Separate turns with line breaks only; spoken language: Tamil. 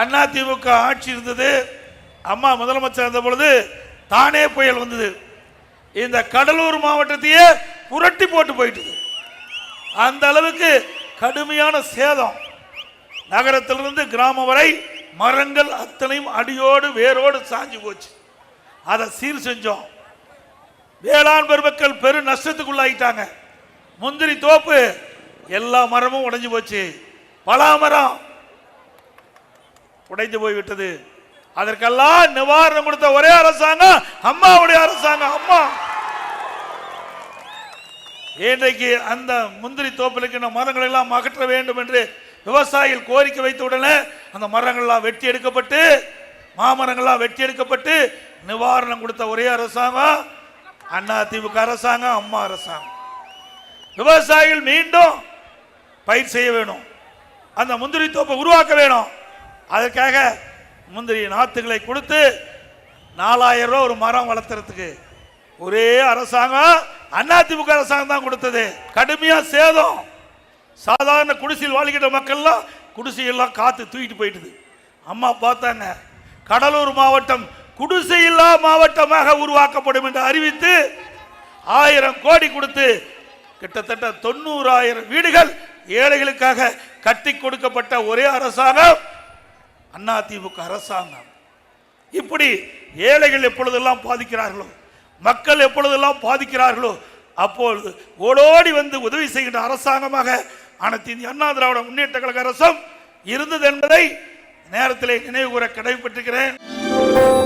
அண்ணா திமுக ஆட்சி இருந்தது. அம்மா முதலமைச்சர் இருந்த பொழுது தானே புயல் வந்தது. இந்த கடலூர் மாவட்டத்தையே புரட்டி போட்டு போயிட்டு அந்த அளவுக்கு கடுமையான சேதம். நகரத்திலிருந்து கிராமம் வரை மரங்கள் அத்தனையும் அடியோடு வேரோடு சாஞ்சு போச்சு. அதை சீர் செஞ்சோம். வேளாண் பெருமக்கள் பெரு நஷ்டத்துக்குள்ளாயிட்டாங்க. முந்திரி தோப்பு எல்லா மரமும் உடைஞ்சு போச்சு. பலா மரம் உடைந்து போய்விட்டது. அதற்கெல்லாம் நிவாரணம் கொடுத்த ஒரே அரசாங்கம் அம்மாவுடைய அரசாங்கம் அம்மா. இன்றைக்கு அந்த முந்திரி தோப்பில் இருக்கின்ற மரங்களை எல்லாம் அகற்ற வேண்டும் என்று விவசாயிகள் கோரிக்கை வைத்த உடனே அந்த மரங்கள்லாம் வெட்டி எடுக்கப்பட்டு மாமரங்கள்லாம் வெட்டி எடுக்கப்பட்டு நிவாரணம் கொடுத்த ஒரே அரசாங்கம் அண்ணா திமுக அரசாங்கம் அம்மா அரசாங்கம். விவசாயிகள் மீண்டும் பயிர் செய்ய வேணும். அந்த முந்திரி தோப்பை உருவாக்க வேணும். அதற்காக முந்திரி நாத்துகளை கொடுத்து நாலாயிரம் ரூபா ஒரு மரம் வளர்த்துறதுக்கு. ஒரே அரசாங்கம் அதிமுக அரசாங்கம் தான் கொடுத்தது. கடுமையா சேதம். சாதாரண குடிசையில் வாழ்கிற மக்கள்லாம் குடிசையெல்லாம் காத்து தூக்கிட்டு போயிட்டுது. அம்மா பார்த்தாங்க கடலூர் மாவட்டம் குடிசையில்லா மாவட்டமாக உருவாக்கப்படும் என்று அறிவித்து ஆயிரம் கோடி கொடுத்து கிட்டத்தட்ட தொண்ணூறாயிரம் வீடுகள் ஏழைகளுக்காக கட்டி கொடுக்கப்பட்ட ஒரே அரசாங்கம் அதிமுக அரசாங்கம். இப்படி ஏழைகள் எப்பொழுதெல்லாம் பாதிக்கிறார்களோ மக்கள் எப்பொழுதெல்லாம் பாதிக்கிறார்களோ அப்பொழுது ஓடோடி வந்து உதவி செய்கின்ற அரசாங்கமாக அனைத்து இந்திய அண்ணா திராவிட முன்னேற்ற கழக அரசும் இருந்தது என்பதை நேரத்திலே நினைவு கூற கடமைப்பட்டிருக்கிறேன்